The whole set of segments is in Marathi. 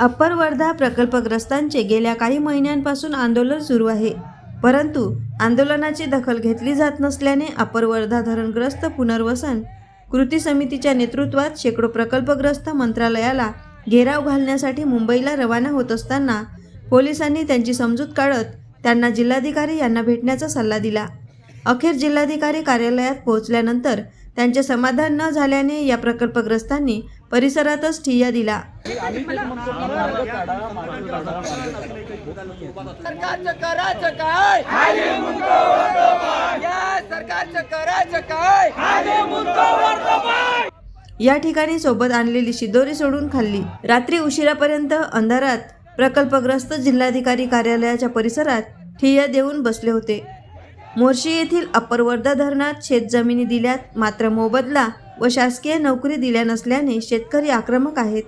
अप्पर वर्धा प्रकल्पग्रस्तांचे गेल्या काही महिन्यांपासून आंदोलन सुरू आहे. परंतु आंदोलनाची दखल घेतली जात नसल्याने अप्पर वर्धा धरणग्रस्त पुनर्वसन कृती समितीच्या नेतृत्वात शेकडो प्रकल्पग्रस्त मंत्रालयाला घेराव घालण्यासाठी मुंबईला रवाना होत असताना पोलिसांनी त्यांची समजूत काढत त्यांना जिल्हाधिकारी यांना भेटण्याचा सल्ला दिला. अखेर जिल्हाधिकारी कार्यालयात पोहोचल्यानंतर त्यांचे समाधान न झाल्याने या प्रकल्पग्रस्तांनी परिसरातच ठिय्या दिला या ठिकाणी सोबत आणलेली शिदोरी सोडून खाल्ली. रात्री उशिरापर्यंत अंधारात प्रकल्पग्रस्त जिल्हाधिकारी कार्यालयाच्या परिसरात ठिय्या देऊन बसले होते. मोर्शी येथील अपरवर्धा धरणात शेतजमिनी दिल्यात मात्र मोबदला व शासकीय नोकरी दिल्या नसल्याने शेतकरी आक्रमक आहेत.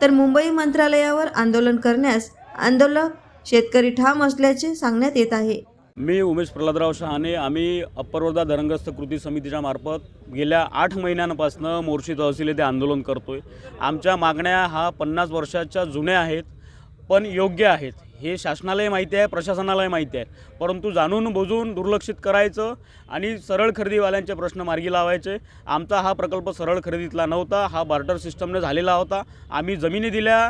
तर मुंबई मंत्रालयावर आंदोलन करण्यास आंदोलक शेतकरी ठाम असल्याचे सांगण्यात येत आहे. मी उमेश प्रल्हादराव शहाणे आम्ही अपरवर्धा धरणग्रस्त कृती समितीच्या मार्फत गेल्या आठ महिन्यांपासून मोर्शी तहसील येथे आंदोलन करतो आहे आमच्या मागण्या हा पन्नास वर्षाच्या जुन्या आहेत पण योग्य आहेत. हे शासनालाही माहिती आहे प्रशासनालाही माहिती आहे. परंतु जाणून बुजून दुर्लक्षित करायचं आणि सरळ खरेदीवाल्यांचे प्रश्न मार्गी लावायचे. आमचा हा प्रकल्प सरळ खरेदीतला नव्हता हा बार्टर सिस्टमने झालेला होता. आम्ही जमिनी दिल्या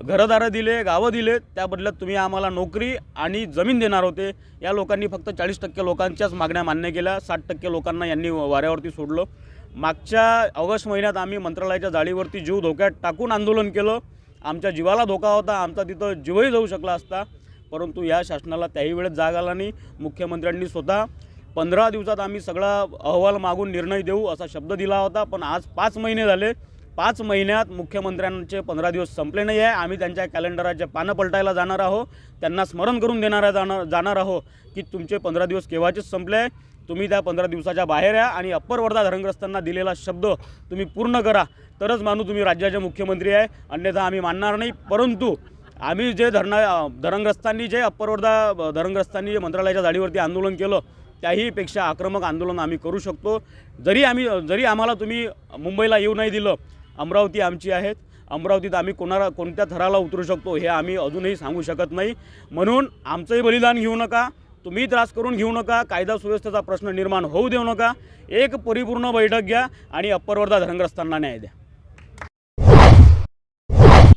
घरदारं दिले गावं दिले त्या बदल्यात तुम्ही आम्हाला नोकरी आणि जमीन देणार होते. या लोकांनी फक्त चाळीस टक्के लोकांच्याच मागण्या मान्य केल्या. साठ टक्के लोकांना यांनी वाऱ्यावरती सोडलं. मागच्या ऑगस्ट महिन्यात आम्ही मंत्रालयाच्या जाळीवरती जीव धोक्यात टाकून आंदोलन केलं. आमच्या जीवाला धोका होता आमचा तिथं जीवही जाऊ शकला असता. परंतु या शासनाला त्याही वेळेत जाग आला नाही. मुख्यमंत्र्यांनी स्वतः पंधरा दिवसात आम्ही सगळा अहवाल मागून निर्णय देऊ असा शब्द दिला होता. पण आज पाच महिने झाले. पाच महिन्यात मुख्यमंत्र्यांचे पंधरा दिवस संपले नाही आहे आम्ही त्यांच्या कॅलेंडराचे पानं पलटायला जाणार आहोत. त्यांना स्मरण करून देणाऱ्या जाणार जाणार आहोत की तुमचे पंधरा दिवस केव्हाचेच संपले. आहे तुम्ही त्या पंधरा दिवसाच्या बाहेर या आणि अप्पर वर्धा धरणग्रस्तांना दिलेला शब्द तुम्ही पूर्ण करा. तरच मानू तुम्ही राज्याचे मुख्यमंत्री आहे. अन्यथा आम्ही मानणार नाही. परंतु आम्ही जे धरणा धरणग्रस्तांनी जे अप्पर वर्धा धरणग्रस्तांनी जे मंत्रालयाच्या जाळीवरती आंदोलन केलं त्याहीपेक्षा आक्रमक आंदोलन आम्ही करू शकतो. जरी आम्ही जरी आम्हाला तुम्ही मुंबईला येऊ नाही दिलं अमरावती आमची आहेत. अमरावतीत आम्ही कोणाला कोणत्या थराला उतरू शकतो हे आम्ही अजूनही सांगू शकत नाही. म्हणून आमचंही बलिदान घेऊ नका. तुम्ही त्रास करून घेऊ नका कायदा सुव्यवस्थेचा प्रश्न निर्माण होऊ देऊ नका. एक परिपूर्ण बैठक घ्या आणि अप्पर वर्धा धरणग्रस्तांना न्याय द्या.